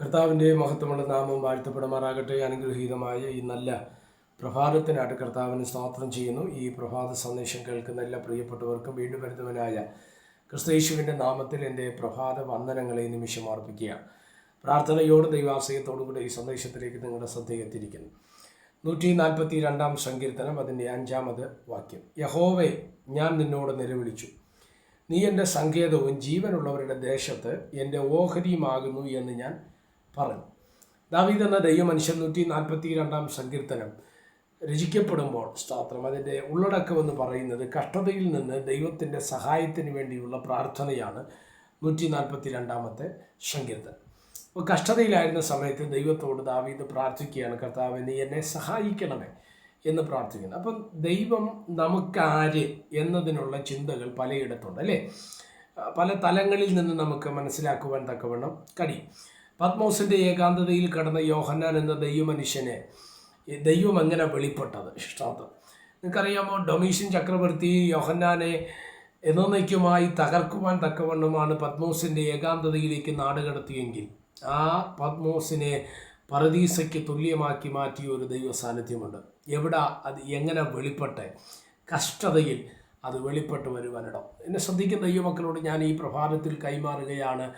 കർത്താവിന്റെ മഹത്വമുള്ള നാമം വാഴ്ത്തപ്പെടുമാറാകട്ടെ. അനുഗ്രഹീതമായ ഈ നല്ല പ്രഭാതത്തിനായിട്ട് കർത്താവിന് സ്തോത്രം ചെയ്യുന്നു. ഈ പ്രഭാത സന്ദേശം കേൾക്കുന്ന എല്ലാ പ്രിയപ്പെട്ടവർക്കും വീണ്ടും വരുന്നവനായ ക്രിസ്തയേശുവിന്റെ നാമത്തിൽ എന്റെ പ്രഭാത വന്ദനങ്ങളെ നിമിഷം അർപ്പിക്കുക. പ്രാർത്ഥനയോട് ദൈവാശ്രയത്തോടും കൂടെ ഈ സന്ദേശത്തിലേക്ക് നിങ്ങളുടെ ശ്രദ്ധ എത്തിയിരിക്കുന്നു. നൂറ്റി നാൽപ്പത്തി രണ്ടാം സങ്കീർത്തനം അതിന്റെ അഞ്ചാമത് വാക്യം. യഹോവേ ഞാൻ നിന്നോട് നിലവിളിച്ചു. നീ എന്റെ സങ്കേതവും ജീവനുള്ളവരുടെ ദേശത്ത് എന്റെ ഓഹരിയുമാകുന്നു എന്ന് ഞാൻ പറഞ്ഞു ദാവീദ് എന്ന ദൈവമനുഷ്യൻ നൂറ്റി നാൽപ്പത്തി രണ്ടാം സങ്കീർത്തനം രചിക്കപ്പെടുമ്പോൾ സ്തോത്രം. അതിന്റെ ഉള്ളടക്കം എന്ന് പറയുന്നത് കഷ്ടതയിൽ നിന്ന് ദൈവത്തിന്റെ സഹായത്തിന് വേണ്ടിയുള്ള പ്രാർത്ഥനയാണ് നൂറ്റി നാൽപ്പത്തി രണ്ടാമത്തെ സങ്കീർത്തനം. അപ്പോൾ കഷ്ടതയിലായിരുന്ന സമയത്ത് ദൈവത്തോട് ദാവീദ് പ്രാർത്ഥിക്കുകയാണ് കർത്താവ് നീ എന്നെ സഹായിക്കണമേ എന്ന് പ്രാർത്ഥിക്കുന്നത് അപ്പം ദൈവം നമുക്കാര് എന്നതിനുള്ള ചിന്തകൾ പലയിടത്തുണ്ട് അല്ലേ? പല തലങ്ങളിൽ നിന്ന് നമുക്ക് മനസ്സിലാക്കുവാൻ തക്കവണ്ണം കഴിയും. പത്മോസിന്റെ ഏകാന്തതയിൽ കടന്ന യോഹന്നാൻ എന്ന ദൈവമനുഷ്യനെ ദൈവം എങ്ങനെ വെളിപ്പെട്ടത്? ഇഷ്ടാർത്ഥം നിങ്ങൾക്കറിയാമോ ഡൊമീഷ്യൻ ചക്രവർത്തി യോഹന്നാനെ എന്നേക്കുമായി തകർക്കുവാൻ തക്കവണ്ണമാണ് പത്മോസിന്റെ ഏകാന്തതയിലേക്ക് നാടുകടത്തിയെങ്കിൽ ആ പത്മോസിനെ പറദീസയ്ക്ക് തുല്യമാക്കി മാറ്റിയ ഒരു ദൈവ സാന്നിധ്യമുണ്ട് എവിടെ അത്? എങ്ങനെ വെളിപ്പെട്ടെ? കഷ്ടതയിൽ അത് വെളിപ്പെട്ട് വരുവാനിടം. എന്നെ ശ്രദ്ധിക്കുന്ന ദൈവമക്കളോട് ഞാൻ ഈ പ്രഭാതത്തിൽ കൈമാറുകയാണ്.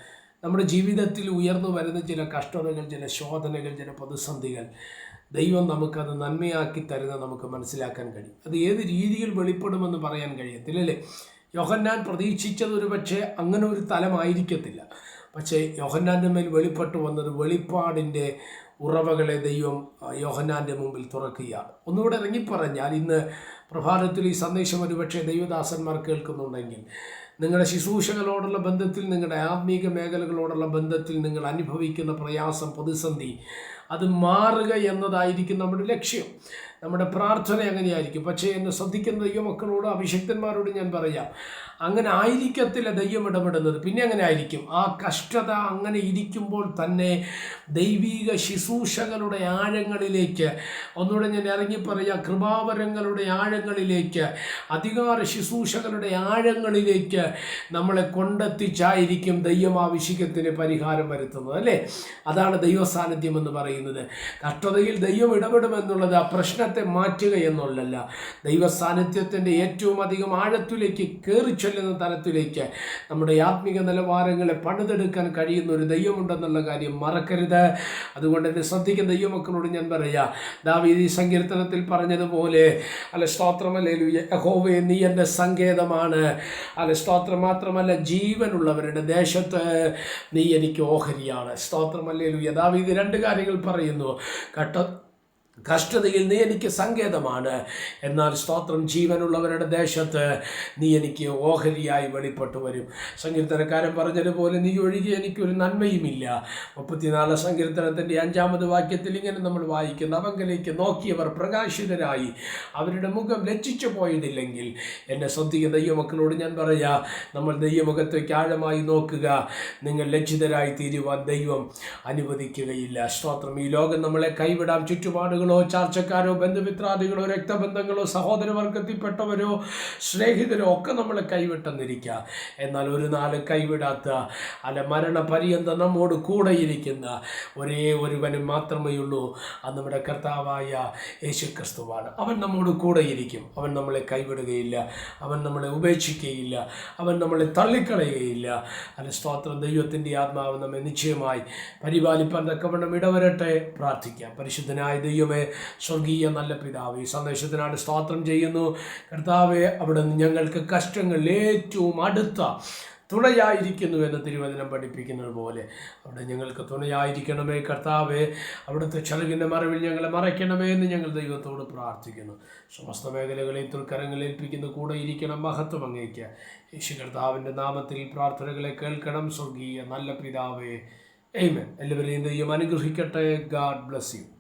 നമ്മുടെ ജീവിതത്തിൽ ഉയർന്നു വരുന്ന ചില കഷ്ടതകൾ ചില ശോധനകൾ ചില പ്രതിസന്ധികൾ ദൈവം നമുക്കത് നന്മയാക്കി തരുന്ന നമുക്ക് മനസ്സിലാക്കാൻ കഴിയും. അത് ഏത് രീതിയിൽ വെളിപ്പെടുമെന്ന് പറയാൻ കഴിയത്തില്ല അല്ലേ? യോഹന്നാൻ പ്രതീക്ഷിച്ചത് ഒരു പക്ഷേ അങ്ങനെ ഒരു തലമായിരിക്കത്തില്ല പക്ഷേ യോഹന്നാന്റെ മേൽ വെളിപ്പെട്ടു വന്നത് വെളിപ്പാടിന്റെ ഉറവകളെ ദൈവം യോഹന്നാന്റെ മുമ്പിൽ തുറക്കുകയാണ്. ഒന്നുകൂടെ ഇറങ്ങിപ്പറഞ്ഞാൽ ഇന്ന് പ്രഭാതത്തിൽ ഈ സന്ദേശം ഒരുപക്ഷെ ദൈവദാസന്മാർ കേൾക്കുന്നുണ്ടെങ്കിൽ നിങ്ങളുടെ ശുശ്രൂഷകളോടുള്ള ബന്ധത്തിൽ നിങ്ങളുടെ ആത്മീക മേഖലകളോടുള്ള ബന്ധത്തിൽ നിങ്ങൾ അനുഭവിക്കുന്ന പ്രയാസം പ്രതിസന്ധി അത് മാറുക എന്നതായിരിക്കും നമ്മുടെ ലക്ഷ്യം. നമ്മുടെ പ്രാർത്ഥന അങ്ങനെയായിരിക്കും. പക്ഷേ എന്നെ ശ്രദ്ധിക്കുന്ന ദൈവമക്കളോട് അഭിഷക്തന്മാരോട് ഞാൻ പറയാം അങ്ങനെ ആയിരിക്കത്തില്ല ദൈവം ഇടപെടുന്നത്. പിന്നെ അങ്ങനെ ആയിരിക്കും. ആ കഷ്ടത അങ്ങനെ ഇരിക്കുമ്പോൾ തന്നെ ദൈവീക ശുശ്രൂഷകളുടെ ആഴങ്ങളിലേക്ക് ഒന്നുകൂടെ ഞാൻ ഇറങ്ങി പറയാം കൃപാവരങ്ങളുടെ ആഴങ്ങളിലേക്ക് അധികാര ശുശ്രൂഷകളുടെ ആഴങ്ങളിലേക്ക് നമ്മളെ കൊണ്ടെത്തിച്ചായിരിക്കും ദൈവം ആ വിഷയത്തിന് പരിഹാരം വരുത്തുന്നത് അല്ലേ? അതാണ് ദൈവസാന്നിധ്യം എന്ന് പറയുന്നത്. കഷ്ടതയിൽ ദൈവം ഇടപെടുമെന്നുള്ളത് ആ പ്രശ്നത്തെ മാറ്റുക എന്നുള്ളല്ല. ദൈവ സാന്നിധ്യത്തിന്റെ ഏറ്റവും അധികം ആഴത്തിലേക്ക് കയറി ചെല്ലുന്ന തലത്തിലേക്ക് നമ്മുടെ ആത്മീക നിലവാരങ്ങളെ പണിതെടുക്കാൻ കഴിയുന്ന ഒരു ദൈവമുണ്ടെന്നുള്ള കാര്യം മറക്കരുത്. അതുകൊണ്ട് എന്നെ ശ്രദ്ധിക്കുന്ന ദൈവമക്കളോട് ഞാൻ പറയാം ദാവി ഈ സങ്കീർത്തനത്തിൽ പറഞ്ഞതുപോലെ അല്ല സ്തോത്രമല്ലേലു യഹോവേ നീ എന്റെ സങ്കേതമാണ്. അല്ല സ്തോത്രം മാത്രമല്ല ജീവനുള്ളവരുടെ ദേശത്ത് നീ എനിക്ക് ഓഹരിയാണ്. സ്തോത്രമല്ലേ യഥാവിധി രണ്ട് കാര്യങ്ങൾ പറയുന്നു. കട്ട കഷ്ടതയിൽ നീ എനിക്ക് സങ്കേതമാണ്. എന്നാൽ സ്തോത്രം ജീവനുള്ളവരുടെ ദേശത്ത് നീ എനിക്ക് ഓഹരിയായി വെളിപ്പെട്ടു വരും. സങ്കീർത്തനക്കാരൻ പറഞ്ഞതുപോലെ നീ ഒഴികെ എനിക്കൊരു നന്മയുമില്ല. മുപ്പത്തിനാല് സങ്കീർത്തനത്തിന്റെ അഞ്ചാമത് വാക്യത്തിൽ ഇങ്ങനെ നമ്മൾ വായിക്കുന്നു. അവങ്കലേക്ക് നോക്കിയവർ പ്രകാശിതരായി. അവരുടെ മുഖം ലജ്ജിച്ചു പോയതില്ലെങ്കിൽ എന്നെ ശ്രദ്ധിക്കുന്ന ദൈവമക്കളോട് ഞാൻ പറയാ നമ്മൾ ദൈവമുഖത്തേക്ക് ആഴമായി നോക്കുക. നിങ്ങൾ ലജ്ജിതരായി തീരുവാൻ ദൈവം അനുവദിക്കുകയില്ല. സ്തോത്രം. ഈ ലോകം നമ്മളെ കൈവിടാം. ചുറ്റുപാടുകളോ ചാർച്ചക്കാരോ ബന്ധുമിത്രാദികളോ രക്തബന്ധങ്ങളോ സഹോദരവർഗത്തിൽപ്പെട്ടവരോ സ്നേഹിതരോ ഒക്കെ നമ്മൾ കൈവിട്ടെന്നിരിക്കുക എന്നാൽ ഒരു നാല് കൈവിടാത്ത അല്ല മരണപര്യന്തം നമ്മോട് കൂടെയിരിക്കുന്ന ഒരേ ഒരുവനും മാത്രമേ ഉള്ളൂ. അത് നമ്മുടെ കർത്താവായ യേശു ക്രിസ്തുവാണ് അവൻ നമ്മോട് കൂടെ ഇരിക്കും അവൻ നമ്മളെ കൈവിടുകയില്ല. അവൻ നമ്മളെ ഉപേക്ഷിക്കുകയില്ല അവൻ നമ്മളെ തള്ളിക്കളയുകയില്ല. അല്ല സ്തോത്രം ദൈവത്തിന്റെ ആത്മാവ് നമ്മെ നിശ്ചയമായി പരിപാലിപ്പാൻ തക്കവണ്ണം ഇടവരട്ടെ. പ്രാർത്ഥിക്കാം. പരിശുദ്ധനായ ദൈവമേ സ്വർഗീയ നല്ല പിതാവ് ഈ സന്ദേശത്തിനാണ് സ്തോത്രം ചെയ്യുന്നു. കർത്താവെ അവിടെ നിന്ന് ഞങ്ങൾക്ക് കഷ്ടങ്ങൾ ഏറ്റവും അടുത്ത തുണയായിരിക്കുന്നു എന്ന് തിരുവചനം പഠിപ്പിക്കുന്നത് പോലെ. അവിടെ ഞങ്ങൾക്ക് തുണയായിരിക്കണമേ കർത്താവേ. അവിടുത്തെ ചെറുകിന്റെ മറവിൽ ഞങ്ങളെ മറയ്ക്കണമേ എന്ന് ഞങ്ങൾ ദൈവത്തോട് പ്രാർത്ഥിക്കുന്നു. സമസ്ത മേഖലകളെ തുൽക്കരങ്ങളേൽപ്പിക്കുന്ന കൂടെ ഇരിക്കണം മഹത്വം അങ്ങേക്ക്. യേശു കർത്താവിന്റെ നാമത്തിൽ പ്രാർത്ഥനകളെ കേൾക്കണം. സ്വർഗീയ നല്ല പിതാവേ. എയ്മൻ എല്ലാവരെയും ദൈവം അനുഗ്രഹിക്കട്ടെ. God bless you